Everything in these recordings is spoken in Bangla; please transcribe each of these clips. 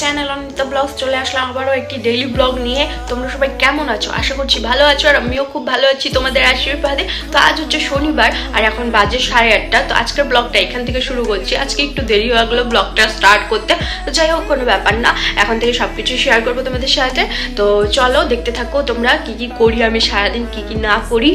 চ্যানেল অনিতা ব্লগস চলে আসলাম, আবারও একটি ডেইলি ব্লগ নিয়ে। তোমরা সবাই কেমন আছো? আশা করছি ভালো আছো আর আমিও খুব ভালো আছি তোমাদের আশীর্বাদে। তো আজ হচ্ছে শনিবার আর এখন বাজে সাড়ে আটটা। তো আজকের ব্লগটা এখান থেকে শুরু করছি। আজকে একটু দেরি হয়ে গেলো ব্লগটা স্টার্ট করতে। তো যাই হোক, কোনো ব্যাপার না। এখন থেকে সব কিছু শেয়ার করব তোমাদের সাথে। তো চলো, দেখতে থাকো তোমরা কি কি করি আমি সারাদিন, কি কি না করি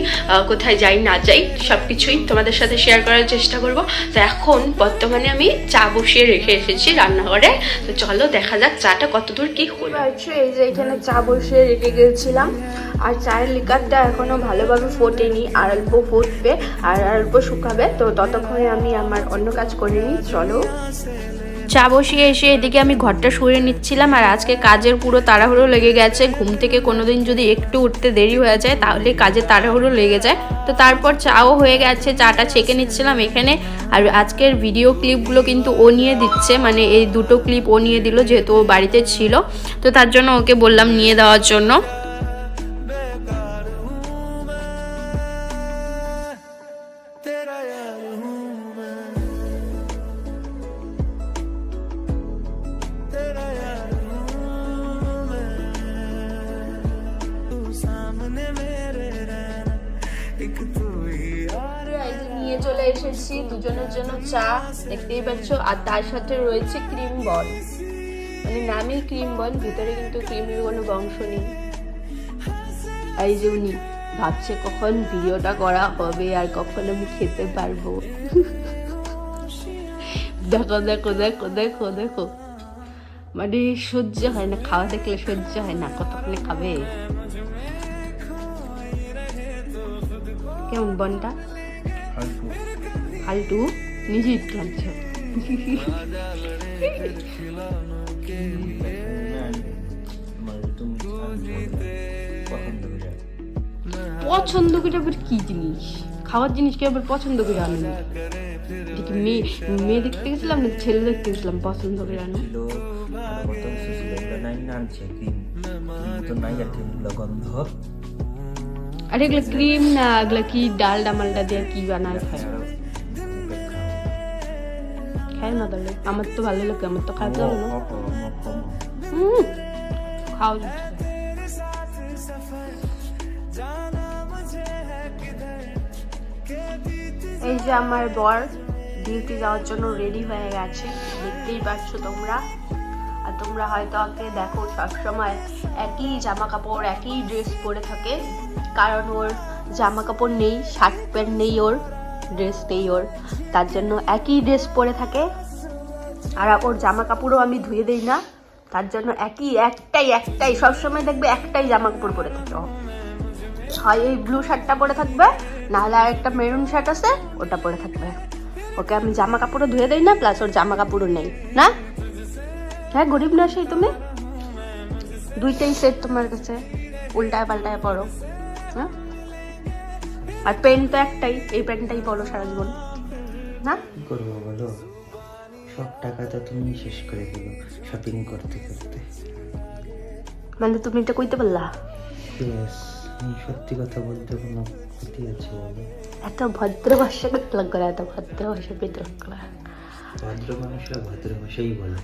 কোথায় যাই, না যাই সব কিছুই তোমাদের সাথে শেয়ার করার চেষ্টা করব। তো এখন বর্তমানে আমি চা বসিয়ে রেখে এসেছি রান্নাঘরে। তো চলো দেখা যাক চাটা কতদূর কি হলো। এই যে এখানে চা বসে রেখে গেছিলাম। আর চায়ের লিকারটা এখনও ভালোভাবে ফোটেনি, আর অল্প ফুটবে আর অল্প শুকাবে। তো ততক্ষণে আমি আমার অন্য কাজ করে নিই, চলো। চা বসিয়ে এসে এদিকে আমি ঘরটা সরিয়ে নিচ্ছিলাম, আর আজকে কাজের পুরো তাড়াহুড়ো লেগে গেছে। ঘুম থেকে কোনোদিন যদি একটু উঠতে দেরি হয়ে যায়, তাহলে কাজে তাড়াহুড়ো লেগে যায়। তো তারপর চাও হয়ে গেছে, চাটা ছেঁকে নিচ্ছিলাম এখানে। আর আজকের ভিডিও ক্লিপগুলো কিন্তু ও নিয়ে দিচ্ছে মানে এই দুটো ক্লিপ ও নিয়ে দিল, যেহেতু ও বাড়িতে ছিল। তো তার জন্য ওকে বললাম নিয়ে দেওয়ার জন্য। এসেছি দুজনের জন্য চা, দেখতেই পাচ্ছ, আর তার সাথে রয়েছে ক্রিম বল। মানে নামই ক্রিম বল, ভিতরে কিন্তু ক্রিমের কোনো বংশ নেই। এই যে উনি ভাবছে কখন ভিডিওটা করা হবে আর কখন আমি খেতে পারব। দেখো দেখো দেখো দেখো দেখো। মানে সহ্য হয় না, খাওয়া দেখলে সহ্য হয় না, কতক্ষণে খাবে? কেমন বনটা? ফালতু নিজে টানছ পছন্দ করে আবার কি জিনিস? খাওয়ার জিনিস কি আবার পছন্দ করে আনো মেয়ে মেয়ে দেখতে গেছিলাম না, ছেলে দেখতে গেছিলাম, পছন্দ করে আনো। আর এগুলো ক্রিম না, এগুলো কি ডাল ডামালটা দিয়ে কি বানায়? খায় খায় না তাহলে। আমার তো ভালো লাগে আমার তো খাইতে হবে না। খাও হুম। খাও এই যে আমার বর ডিউটি যাওয়ার জন্য রেডি হয়ে গেছে। দেখতেই পাচ্ছ তোমরা। আর তোমরা হয়তো ওকে দেখো সবসময় একই জামা কাপড় একই ড্রেস পরে থাকে। কারণ ওর জামা কাপড় নেই শার্ট প্যান্ট নেই ওর। ড্রেস নেই ওর। তার জন্য একই ড্রেস পরে থাকে। আর ওর জামা কাপড়ও আমি ধুয়ে দিই না। তার জন্য একই, একটাই একটাই, সবসময় দেখবে একটাই জামা কাপড় পরে থাকে। হয় এই ব্লু শার্টটা পরে থাকবে, নাহলে আর একটা মেরুন শার্ট আছে, ওটা পরে থাকবে। ওকে আমি জামা কাপড়ও ধুয়ে দিই না প্লাস ওর জামা কাপড়ও নেই। না? হ্যাঁ গরিব না সেই তুমি? দুইটাই সেট তোমার কাছে। উল্টায় পাল্টায় পরো। হ্যাঁ? আর পেন তো একটাই এই পেনটাই বলো সারা জীবন। না? কি করব বলো? সব টাকা তো তুমি শেষ করে দিলো শপিং করতে করতে। মানে তুমি এটা কইতে পারলা? আমি সত্যি কথা বলতে কোনো ক্ষতি আছে বলো? এত ভদ্র ভাষা বিপ্লব করা এত ভদ্র ভাষা বিপ্লব করা। ভদ্র মানুষরা ভদ্র ভাষাই বলে।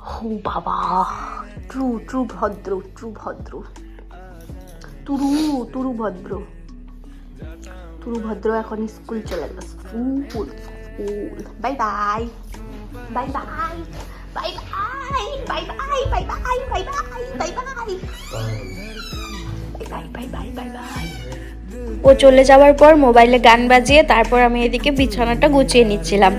ও বাবা ট্রু ট্রু ভদ্র ট্রু ভদ্র। তুরু তুরু ভদ্র। ভদ্র এখন স্কুল চলে গেল, school school bye. Bye bye. Bye bye. Bye bye bye bye bye bye bye bye. Bye. ও চলে যাওয়ার পর মোবাইলে গান বাজিয়ে তারপর আমি এদিকে বিছানাটা গুছিয়ে নিচ্ছিলাম।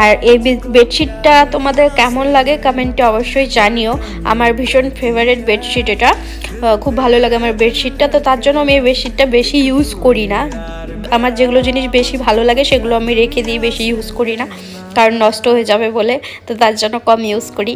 আর এই বেডশিটটা তোমাদের কেমন লাগে কমেন্টে অবশ্যই জানিও। আমার ভীষণ ফেভারিট বেডশিট এটা। খুব ভালো লাগে আমার বেডশিটটা। তো তার জন্য আমি এই বেডশিটটা বেশি ইউজ করি না। আমার যেগুলো জিনিস বেশি ভালো লাগে সেগুলো আমি রেখে দিই, বেশি ইউজ করি না। কারণ নষ্ট হয়ে যাবে বলে। তো তার জন্য কম ইউজ করি।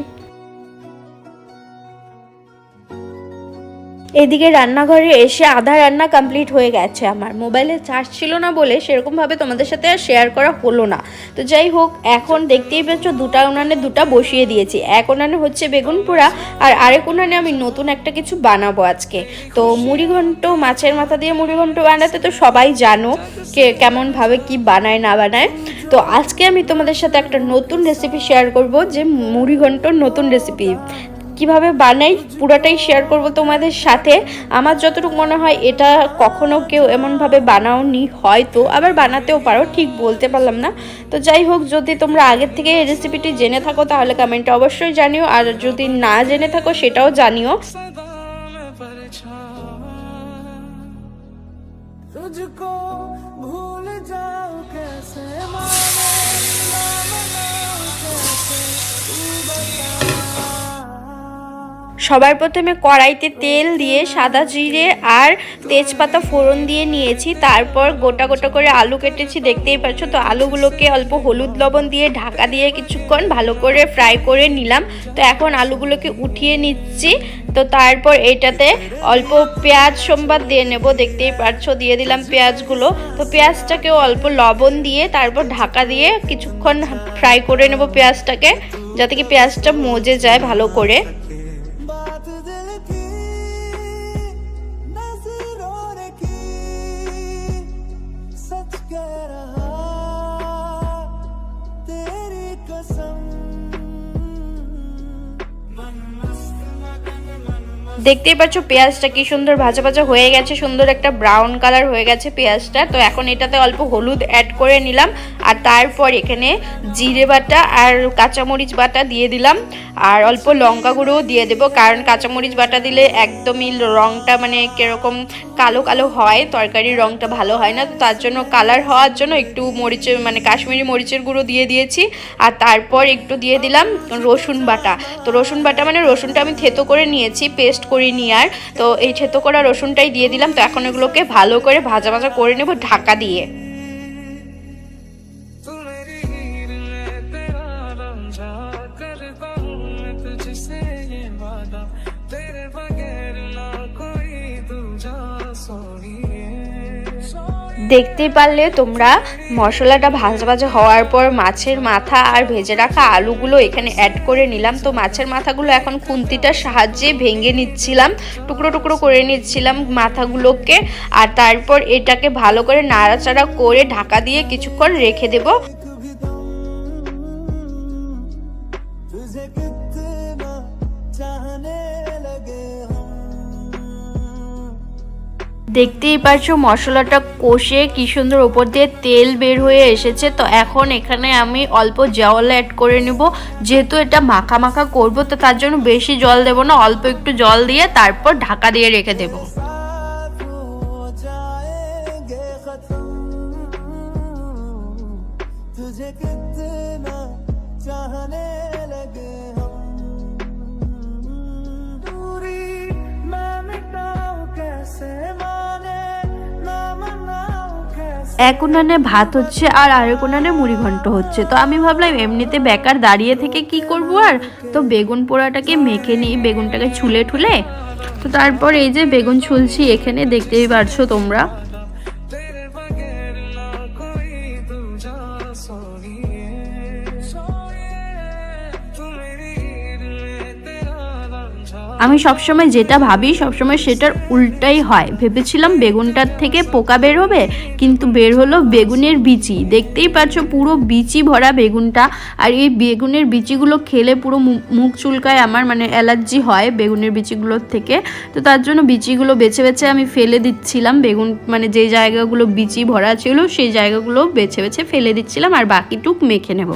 এদিকে রান্নাঘরে এসে আধা রান্না কমপ্লিট হয়ে গেছে আমার। মোবাইলে চার্জ ছিল না বলে সেরকমভাবে তোমাদের সাথে আর শেয়ার করা হলো না। তো যাই হোক, এখন দেখতেই পাচ্ছ দুটা উনানে দুটা বসিয়ে দিয়েছি। এক উনানে হচ্ছে বেগুন পোড়া আর আরেক উনানে আমি নতুন একটা কিছু বানাবো আজকে। তো মুড়ি ঘন্ট, মাছের মাথা দিয়ে মুড়ি ঘন্ট বানাতে তো সবাই জানো কে কেমনভাবে কি বানায়, না বানায়। তো আজকে আমি তোমাদের সাথে একটা নতুন রেসিপি শেয়ার করব যে মুড়ি ঘন্টর নতুন রেসিপি কিভাবে বানাই পুরোটাই শেয়ার করব তোমাদের সাথে আমার যতটুকু মনে হয় এটা কখনো কেউ এমনভাবে বানাওনি হয়তো আবার বানাতেও পারো ঠিক বলতে পারলাম না তো যাই হোক যদি তোমরা আগের থেকে এই রেসিপিটি জেনে থাকো তাহলে কমেন্টে অবশ্যই জানিও আর যদি না জেনে থাকো সেটাও জানিও सदा में परेशान तुझको भूल जाऊं कैसे मानो ना मनाऊं कैसे तू बता সবার প্রথমে কড়াইতে তেল দিয়ে সাদা জিরে আর তেজপাতা ফোড়ন দিয়ে নিয়েছি। তারপর গোটা গোটা করে আলু কেটেছি, দেখতেই পাচ্ছ তো আলুগুলোকে অল্প হলুদ লবণ দিয়ে ঢাকা দিয়ে কিছুক্ষণ ভালো করে ফ্রাই করে নিলাম। তো এখন আলুগুলোকে উঠিয়ে নিচ্ছি। তো তারপর এটাতে অল্প পেঁয়াজ সোমবার দিয়ে নেব, দেখতেই পাচ্ছ দিয়ে দিলাম পেঁয়াজগুলো। তো পেঁয়াজটাকেও অল্প লবণ দিয়ে তারপর ঢাকা দিয়ে কিছুক্ষণ ফ্রাই করে নেব পেঁয়াজটাকে, যাতে কি পেঁয়াজটা মজে যায় ভালো করে। দেখতেই পাচ্ছ পেঁয়াজটা কি সুন্দর ভাজা ভাজা হয়ে গেছে, সুন্দর একটা ব্রাউন কালার হয়ে গেছে পেঁয়াজটা। তো এখন এটাতে অল্প হলুদ অ্যাড করে নিলাম, আর তারপর এখানে জিরে বাটা আর কাঁচামরিচ বাটা দিয়ে দিলাম, আর অল্প লঙ্কা গুঁড়োও দিয়ে দেবো, কারণ কাঁচামরিচ বাটা দিলে একদমই রঙটা মানে কীরকম কালো কালো হয়, তরকারির রঙটা ভালো হয় না, তো তার জন্য কালার হওয়ার জন্য একটু মরিচের মানে কাশ্মীরি মরিচের গুঁড়ো দিয়ে দিয়েছি, আর তারপর একটু দিয়ে দিলাম রসুন বাটা। তো রসুন বাটা মানে রসুনটা আমি থেতো করে নিয়েছি পেস্ট করিনি আর। তো এই থেতো করা রসুনটাই দিয়ে দিলাম। তো এখন এগুলোকে ভালো করে ভাজা ভাজা করে নেব ঢাকা দিয়ে। দেখতেই পারলে তোমরা মশলাটা ভাজা ভাজা হওয়ার পর মাছের মাথা আর ভেজে রাখা আলুগুলো এখানে অ্যাড করে নিলাম। তো মাছের মাথাগুলো এখন খুন্তিটার সাহায্যে ভেঙে নিচ্ছিলাম, টুকরো টুকরো করে নিচ্ছিলাম মাথাগুলোকে। আর তারপর এটাকে ভালো করে নাড়াচাড়া করে ঢাকা দিয়ে কিছুক্ষণ রেখে দেবো। দেখতেই পাচ্ছ মশলাটা কষে কি সুন্দর ওপর দিয়ে তেল বের হয়ে এসেছে। তো এখন এখানে আমি অল্প জল অ্যাড করে নেব। যেহেতু এটা মাখা মাখা করব, তো তার জন্য বেশি জল দেব না, অল্প একটু জল দিয়ে তারপর ঢাকা দিয়ে রেখে দেব। এক উনানে ভাত হচ্ছে আর আরেক উনানে মুড়ি ঘন্ট হচ্ছে। তো আমি ভাবলাম এমনিতে বেকার দাঁড়িয়ে থেকে কি করব আর? তো বেগুন পোড়াটাকে মেখে নিই, বেগুনটাকে ছুলে ঠুলে। তো তারপর এই যে বেগুন ছুলছি এখানে দেখতেই পারছ তোমরা। আমি সবসময় যেটা ভাবি, সবসময় সেটার উল্টাই হয়। ভেবেছিলাম বেগুনটার থেকে পোকা বের হবে কিন্তু বের হলো বেগুনের বিচি। দেখতেই পাচ্ছ পুরো বিচি ভরা বেগুনটা। আর এই বেগুনের বিচিগুলো খেলে পুরো মুখ চুলকায় আমার মানে অ্যালার্জি হয় বেগুনের বিচিগুলোর থেকে। তো তার জন্য বিচিগুলো বেছে বেছে আমি ফেলে দিচ্ছিলাম। বেগুন মানে যে জায়গাগুলো বিচি ভরা ছিল, সেই জায়গাগুলো বেছে বেছে ফেলে দিচ্ছিলাম। আর বাকিটুক মেখে নেব।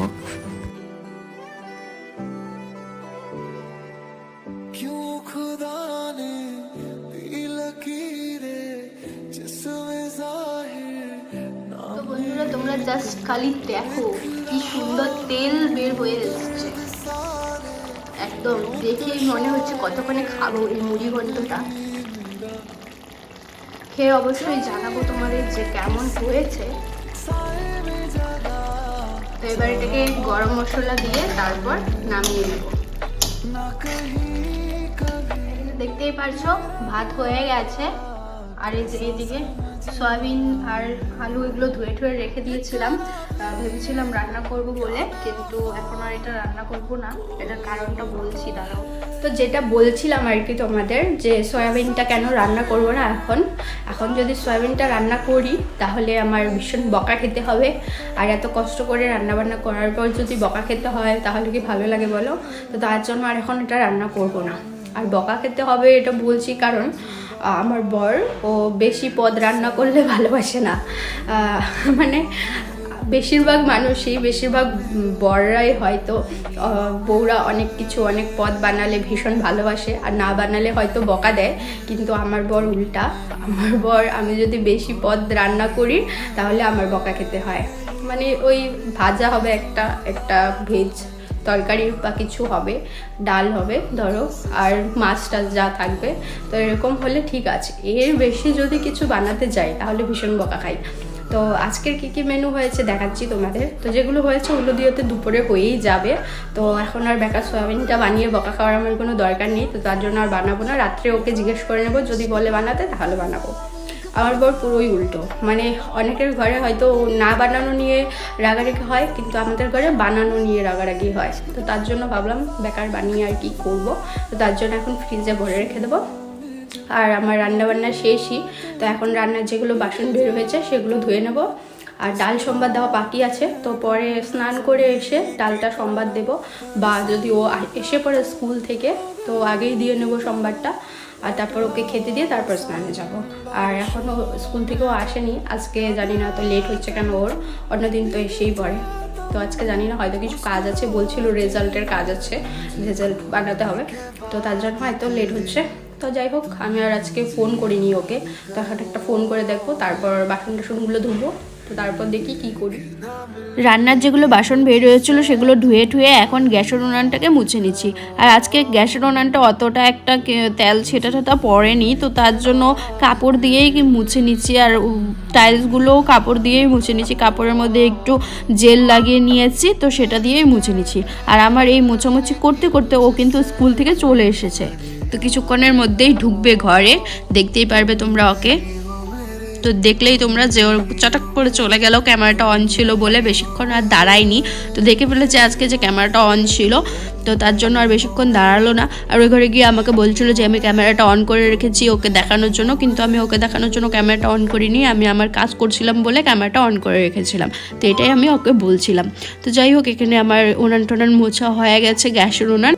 জাস্ট খালি দেখো, কি সুন্দর তেল বের হয়ে এসছে। একদম দেখেই মনে হচ্ছে কতক্ষণে খাব এই মুড়ি ঘন্টটা খেয়ে অবশ্যই জানাব তোমাদের যে কেমন হয়েছে। তো এবার এটাকে গরম মশলা দিয়ে তারপর নামিয়ে নেব। দেখতেই পারছ, ভাত হয়ে গেছে। আর এই যে এদিকে সয়াবিন আর আলু এগুলো ধুয়ে ঠুয়ে রেখে দিয়েছিলাম। ভেবেছিলাম রান্না করব বলে, কিন্তু এখন আর এটা রান্না করব না। এটার কারণটা বলছি, দাঁড়াও। তো যেটা বলছিলাম আর কি তোমাদের, যে সয়াবিনটা কেন রান্না করব না এখন? এখন যদি সয়াবিনটা রান্না করি, তাহলে আমার ভীষণ বকা খেতে হবে। আর এত কষ্ট করে রান্না বান্না করার পর যদি বকা খেতে হয়, তাহলে কি ভালো লাগে বলো? তো তার জন্য আর এখন এটা রান্না করব না। আর বকা খেতে হবে এটা বলছি কারণ আমার বর। ও বেশি পদ রান্না করলে ভালোবাসে না। মানে বেশিরভাগ মানুষই, বেশিরভাগ বড়রাই হয়তো বউরা অনেক কিছু, অনেক পদ বানালে ভীষণ ভালোবাসে। আর না বানালে হয়তো বকা দেয়। কিন্তু আমার বর উল্টা। আমার বর, আমি যদি বেশি পদ রান্না করি, তাহলে আমার বকা খেতে হয়। মানে ওই ভাজা হবে একটা একটা ভেজ। তরকারি বা কিছু হবে, ডাল হবে, ধরো, আর মাছ টাছ যা থাকবে, তো এরকম হলে ঠিক আছে। এর বেশি যদি কিছু বানাতে যাই, তাহলে ভীষণ বকা খাই। তো আজকের কী কী মেনু হয়েছে দেখাচ্ছি তোমাদের। তো যেগুলো হয়েছে, ওগুলো দিয়ে তো দুপুরে হয়েই যাবে। তো এখন আর বেকার সোয়াবিনটা বানিয়ে বকা খাওয়ার আমার কোনো দরকার নেই, তো তার জন্য আর বানাবো না। রাত্রে ওকে জিজ্ঞেস করে নেব, যদি বলে বানাতে, তাহলে বানাবো। আমার বর পুরোই উল্টো। মানে অনেকের ঘরে হয়তো না বানানো নিয়ে রাগারাগি হয়, কিন্তু আমাদের ঘরে বানানো নিয়ে রাগারাগি হয়। তো তার জন্য ভাবলাম বেকার বানিয়ে আর কি করব। তো তার জন্য এখন ফ্রিজে ভরে রেখে দেবো। আর আমার রান্না বান্না শেষই। তো এখন রান্নার যেগুলো বাসন বের হয়েছে সেগুলো ধুয়ে নেব। আর ডাল সম্বাদ দেওয়া বাকি আছে, তো পরে স্নান করে এসে ডালটা সম্বাদ দেব। বা যদি ও এসে পড়ে স্কুল থেকে, তো আগেই দিয়ে নেব সম্বাদটা আর তারপর ওকে খেতে দিয়ে তারপর স্নানে যাব। আর এখনও স্কুল থেকেও আসেনি। আজকে জানি না তো লেট হচ্ছে কেন ওর। অন্যদিন তো এসেই পড়ে। তো আজকে জানি না, হয়তো কিছু কাজ আছে, বলছিল রেজাল্টের কাজ আছে, রেজাল্ট বানাতে হবে। তো তার জন্য হয়তো লেট হচ্ছে। তো যাই হোক, আমি আর আজকে ফোন করিনি ওকে। তো একটা ফোন করে দেখব, তারপর বাসন টাসনগুলো ধুবো। তো তারপর দেখি কি করি। রান্নার যেগুলো বাসন বের হয়েছিল সেগুলো ধুয়ে টুয়ে এখন গ্যাসের উনানটাকে মুছে নিচ্ছি। আর আজকে গ্যাসের উনানটা অতটা একটা তেল ছেটা টেটা পড়েনি, তো তার জন্য কাপড় দিয়েই মুছে নিচ্ছি। আর টাইলসগুলোও কাপড় দিয়েই মুছে নিচ্ছি। কাপড়ের মধ্যে একটু জেল লাগিয়ে নিয়েছি, তো সেটা দিয়েই মুছে নিচ্ছি। আর আমার এই মোছামুছি করতে করতে ও কিন্তু স্কুল থেকে চলে এসেছে। তো কিছুক্ষণের মধ্যেই ঢুকবে ঘরে, দেখতেই পারবে তোমরা ওকে। তো দেখলেই তোমরা যে ওর চটাক করে চলে গেল, ক্যামেরাটা অন ছিল বলে বেশিক্ষণ আর দাঁড়ায়নি। তো দেখে ফেলেছে আজকে যে ক্যামেরাটা অন ছিল, তো তার জন্য আর বেশিক্ষণ দাঁড়াল না। আর ওই ঘরে গিয়ে আমাকে বলছিল যে, আমি ক্যামেরাটা অন করে রেখেছি ওকে দেখানোর জন্য, কিন্তু আমি ওকে দেখানোর জন্য ক্যামেরাটা অন করিনি, আমি আমার কাজ করছিলাম বলে ক্যামেরাটা অন করে রেখেছিলাম। তো এটাই আমি ওকে বলছিলাম। তো যাই হোক, এখানে আমার উনান টোনান মোছা হয়ে গেছে, গ্যাসের উনান।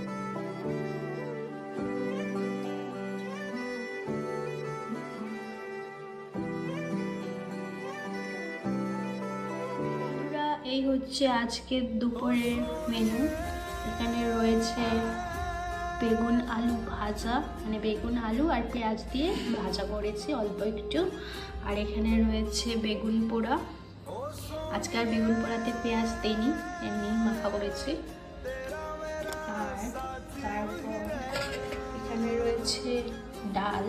হচ্ছে আজকের দুপুরের মেনু এখানে রয়েছে বেগুন আলু ভাজা মানে বেগুন আলু আর পেঁয়াজ দিয়ে ভাজা করেছি অল্প একটু। আর এখানে রয়েছে বেগুন পোড়া। আজকে আর বেগুন পোড়াতে পেঁয়াজ দিইনি, এমনি মাখা করেছি। আর তারপর এখানে রয়েছে ডাল।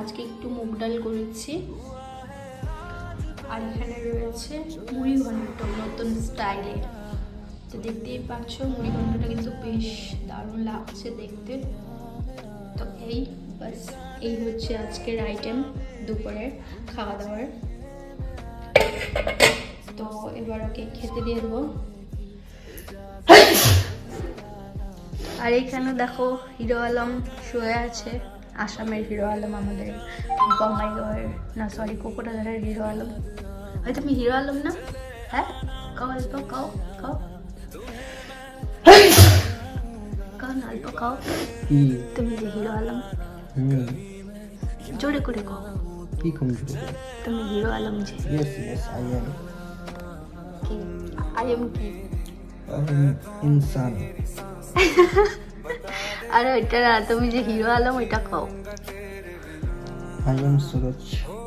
আজকে একটু মুগ ডাল করেছি। আর এখানে রয়েছে মুড়ি ঘন্ট নতুন স্টাইলে। তো দেখতেই পাচ্ছ, মুড়ি ঘন্টটা কিন্তু বেশ দারুণ লাগছে দেখতে। তো এই বাস এই হচ্ছে আজকের আইটেম দুপুরের খাওয়া দাওয়ার তো এবার ওকে খেতে দিয়ে দেবো। আর এখানে দেখো, হিরো আলম শুয়ে আছে। আসামের হিরো আলম, আমাদের বঙ্গাইগড়ের না সরি কোকোটাঝারের হিরো আলম। ওই তুমি হিরো আলম না? হ্যাঁ? কাও অল্প কাও কাও। কাও না অল্প কাও। তুমি যে হিরো আলম। জোরে করে কাও। কি কমজোর তুমি হিরো আলম যে। ইয়েস ইয়েস আই এম কি? আই এম কি? ইনসান আরে ওইটা না তুমি যে হিরো আলম ওইটা খাও আই এম সুরজ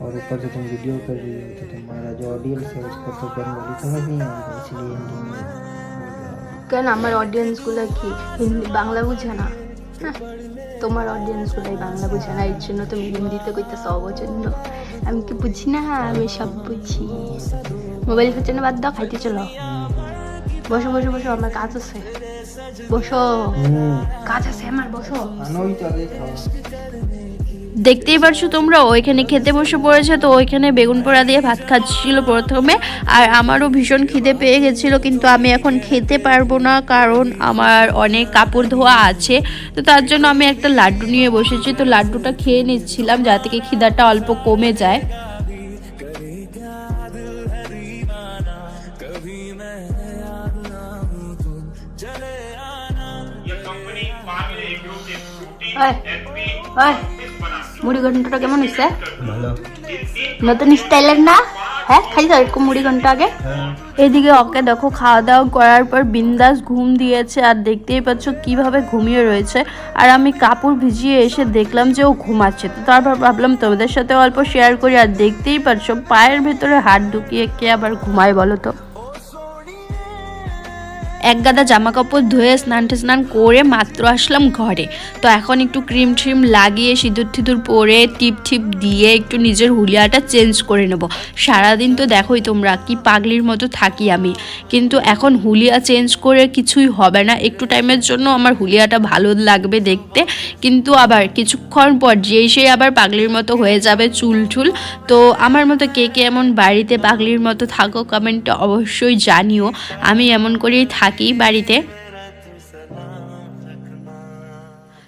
और ऊपर से तुम वीडियो कर रही हो तो तुम्हारा जो ऑडियंस है उसको तो बंगाली समझ नहीं आएगा इसलिए हिंदी में बोल रहा हूँ। কেন আমার অডিয়েন্সগুলো কি হিন্দি বাংলা বুঝে না হ্যাঁ, তোমার অডিয়েন্সগুলোই বাংলা বুঝে না এর জন্য তুমি হিন্দিতে কইতেছ অবজন্য আমি কি বুঝি না আমি সব বুঝি মোবাইল হচ্ছে না বাদ দাও খাইতে চলো বসো বসো বসো আমার কাজ আছে বসো हम्म কাজ আছে আমার বসো खाना ही तो आगे खाओ দেখতেই পারছ তোমরা ওইখানে খেতে বসে পড়েছে তো ওইখানে বেগুন পোড়া দিয়ে ভাত খাচ্ছিল প্রথমে আর আমারও ভীষণ খিদে পেয়ে গেছিল কিন্তু আমি এখন খেতে পারব না কারণ আমার অনেক কাপড় ধোয়া আছে তো তার জন্য আমি একটা লাড্ডু নিয়ে বসেছি তো লাড্ডুটা খেয়ে নিচ্ছিলাম যাতে কি খিদাটা অল্প কমে যায়। ওই, ওই, মুড়ি ঘন্টটা কেমন হয়েছে? নতুন স্টাইলের না? হ্যাঁ খাইছো এরকম মুড়ি ঘণ্টা আগে? হ্যাঁ। এদিকে ওকে দেখো খাওয়া দাওয়া করার পর বিন্দাস ঘুম দিয়েছে আর দেখতেই পাচ্ছ কীভাবে ঘুমিয়ে রয়েছে। আর আমি কাপড় ভিজিয়ে এসে দেখলাম যে ও ঘুমাচ্ছে। তো তারপর ভাবলাম তোমাদের সাথে অল্প শেয়ার করি আর দেখতেই পাচ্ছ পায়ের ভেতরে হাত ঢুকিয়ে কে আবার ঘুমায় বলো তো? এক গাদা জামা কাপড় ধুয়ে স্নান স্নান করে মাত্র আসলাম ঘরে। তো এখন একটু ক্রিম ট্রিম লাগিয়ে সিঁদুর টিঁদুর পরে টিপ টিপ দিয়ে একটু নিজের হুলিয়াটা চেঞ্জ করে নেব। সারাদিন তো দেখোই তোমরা, কি পাগলির মতো থাকি আমি। কিন্তু এখন হুলিয়া চেঞ্জ করে কিছুই হবে না। একটু টাইমের জন্য আমার হুলিয়াটা ভালো লাগবে দেখতে। কিন্তু আবার কিছুক্ষণ পর যেই সেই আবার পাগলির মতো হয়ে যাবে চুল চুল তো আমার মতো কে কে এমন বাড়িতে পাগলির মতো থাকো কমেন্টটা অবশ্যই জানিও। আমি এমন করেই থাকি। বাড়িতে।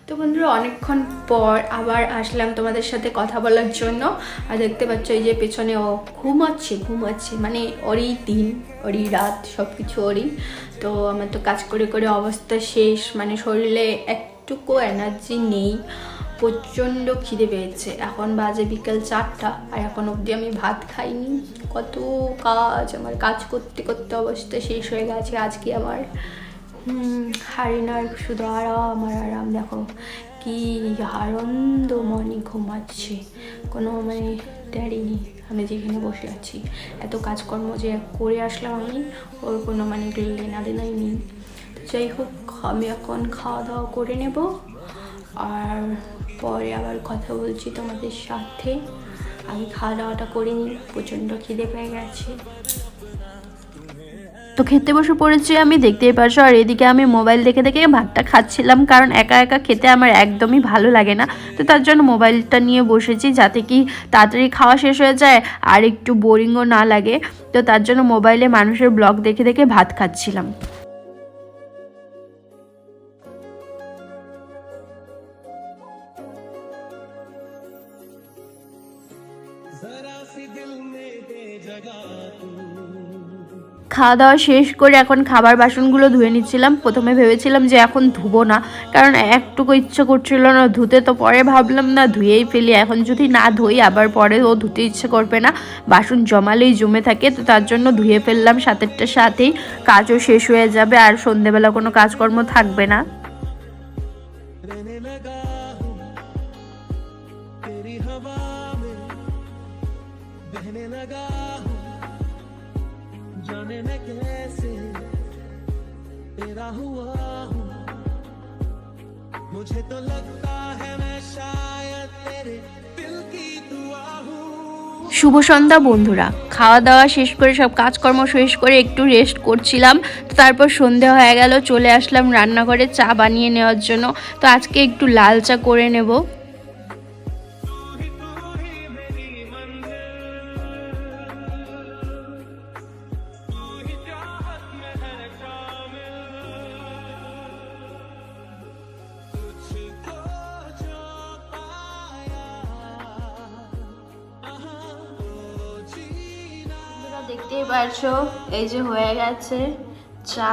তো বন্ধুরা, অনেকক্ষণ পর আবার আসলাম তোমাদের সাথে কথা বলার জন্য। আর দেখতে পাচ্ছ এই যে পেছনে ও ঘুমাচ্ছে ঘুমাচ্ছে। মানে ওরই দিন, ওরই রাত সব কিছু ওরই। তো আমার তো কাজ করে করে অবস্থা শেষ। মানে শরীরে একটুকু এনার্জি নেই। প্রচণ্ড খিদে পেয়েছে। এখন বাজে বিকেল চারটা, আর এখন অবধি আমি ভাত খাইনি। কত কাজ, আমার কাজ করতে করতে অবস্থা শেষ হয়ে গেছে। আজকে আমার হারিনার শুধু আরাম আর আরাম। দেখো কি আনন্দ মনে ঘুমাচ্ছে। কোনো মানে ড্যাডি নেই। আমি যেখানে বসে আছি। এত কাজকর্ম যে করে আসলাম আমি, ওর কোনো মানে লেনা দেনাই নেই। যাই হোক, আমি এখন খাওয়া দাওয়া করে নেব। আর পরে আবার কথা বলছি তোমাদের সাথে। আমি খাওয়া দাওয়াটা করিনি প্রচণ্ড খিদে পেয়ে গেছে। তো খেতে বসে পড়েছি আমি, দেখতেই পারছ। আর এদিকে আমি মোবাইল দেখে দেখে ভাতটা খাচ্ছিলাম, কারণ একা একা খেতে আমার একদমই ভালো লাগে না। তো তার জন্য মোবাইলটা নিয়ে বসেছি, যাতে কি তাড়াতাড়ি খাওয়া শেষ হয়ে যায় আর একটু বোরিংও না লাগে। তো তার জন্য মোবাইলে মানুষের ব্লগ দেখে দেখে ভাত খাচ্ছিলাম। খাওয়া দাওয়া শেষ করে এখন খাবার বাসনগুলো ধুয়ে নিচ্ছিলাম প্রথমে ভেবেছিলাম যে এখন ধুবো না কারণ একটুকু ইচ্ছে করছিল না ধুতে তো পরে ভাবলাম না ধুয়েই ফেলি এখন যদি না ধুই আবার পরে ও ধুতে ইচ্ছে করবে না বাসন জমালেই জমে থাকে তো তার জন্য ধুয়ে ফেললাম সাতেরটার সাথেই কাজও শেষ হয়ে যাবে আর সন্ধেবেলা কোনো কাজকর্ম থাকবে না रहने लगा हूँ तेरी हवा में बहने लगा हूँ जाने मैं कैसे तेरा हुआ हूँ मुझे तो लगता है मैं शायद तेरे दिल की दुआ हूँ শুভ সন্ধ্যা বন্ধুরা খাওয়া দাওয়া শেষ করে সব কাজকর্ম শেষ করে একটু রেস্ট করছিলাম তো তারপর সন্ধে হয়ে গেল চলে আসলাম রান্নাঘরে চা বানিয়ে নেওয়ার জন্য তো আজকে একটু লাল চা করে নেব দেখতেই পারছ? এই যে হয়ে গেছে চা।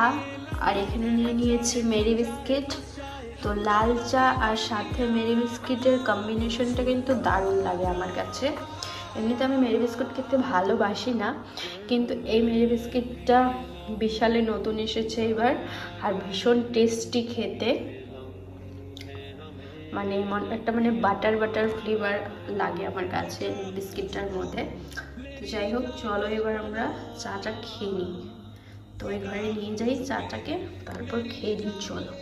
আর এখানে নিয়ে নিয়েছি মেরি বিস্কিট। তো লাল চা আর সাথে মেরি বিস্কিটের কম্বিনেশনটা কিন্তু দারুণ লাগে আমার কাছে। এমনিতে আমি মেরি বিস্কুট খেতে ভালোবাসি না, কিন্তু এই মেরি বিস্কিটটা বিশালে নতুন এসেছে এবার, আর ভীষণ টেস্টি খেতে। মানে একটা মানে বাটার বাটার ফ্লেভার লাগে আমার কাছে বিস্কিটটার মধ্যে। যাই হোক চলো এবার আমরা চাটা খেয়ে নিই। তো ওই ঘরে নিয়ে যাই চাটাকে তারপর খেয়ে নিই চলো।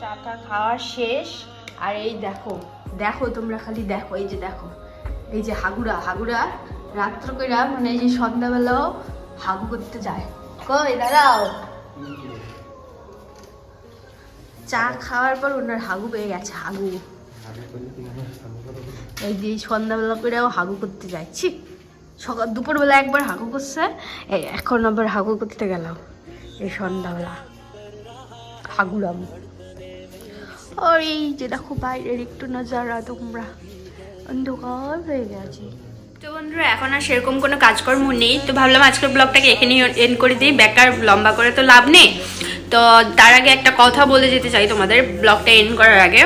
চাটা খাওয়া শেষ। আর এই দেখো দেখো তোমরা খালি দেখো এই যে দেখো এই যে হাগুড়া হাগুড়া রাত্র কইরা মানে এই যে সন্ধ্যাবেলাও হাগু করতে যায়। কই দাঁড়াও। চা খাওয়ার পর ওনার হাগু পেয়ে গেছে হাগু। এই যে সন্ধ্যাবেলা করেও হাগু করতে যাচ্ছি সকাল দুপুরবেলা একবার হাগু করছে। এই এখন আবার হাগু করতে গেলাম। এই সন্ধ্যাবেলা। হাগুরাম। আর এই যে দেখো বাইরের একটু নজারা তোমরা। অন্ধকার হয়ে গেছে। তো বন্ধুরা, এখন আর সেরকম কোনো কাজকর্ম নেই। তো ভাবলাম আজকের ব্লগটাকে এখানেই এন্ড করে দিই। বেকার লম্বা করে তো লাভ নেই। তো তার আগে একটা কথা বলে যেতে চাই তোমাদের, ব্লগটা এন্ড করার আগে।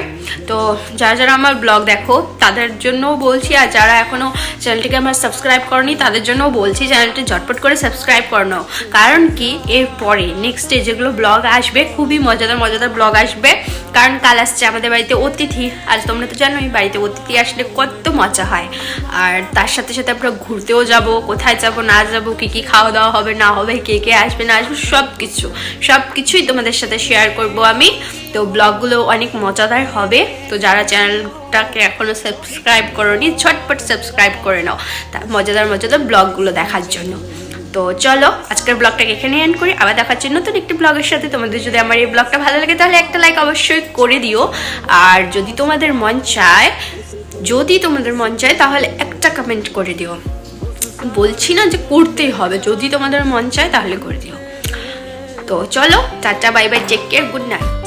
তো যারা যারা আমার ব্লগ দেখো, তাদের জন্যও বলছি, আর যারা এখনও চ্যানেলটিকে আমার সাবস্ক্রাইব করনি, তাদের জন্যও বলছি, চ্যানেলটি ঝটপট করে সাবস্ক্রাইব করে নাও। কারণ কি? এরপরে নেক্সট যেগুলো ব্লগ আসবে, খুবই মজাদার মজাদার ব্লগ আসবে। কারণ কাল আসছে আমাদের বাড়িতে অতিথি। আজ তোমরা তো জানোই, বাড়িতে অতিথি আসলে কত মজা হয়। আর তার সাথে সাথে আমরা ঘুরতেও যাব, কোথায় যাব, না যাব, কী কী খাওয়া দাওয়া হবে, না হবে, কে কে আসবে, না আসবে সব কিছু সব কিছুই তোমাদের সাথে শেয়ার করব আমি। তো ব্লগগুলো অনেক মজাদার হবে। তো যারা চ্যানেলটাকে এখনও সাবস্ক্রাইব করোনি, ঝটপট সাবস্ক্রাইব করে নাও। তা মজাদার মজাদার ব্লগগুলো দেখার জন্য। তো চলো, আজকের ব্লগটাকে এখানে এন্ড করি। আবার দেখার জন্য নতুন একটি ব্লগের সাথে তোমাদের যদি আমার এই ব্লগটা ভালো লাগে, তাহলে একটা লাইক অবশ্যই করে দিও। আর যদি তোমাদের মন চায়, যদি তোমাদের মন চায়, তাহলে একটা কমেন্ট করে দিও। বলছি না যে করতেই হবে। যদি তোমাদের মন চায়, তাহলে করে দিও। তো চলো tata bye bye take care good night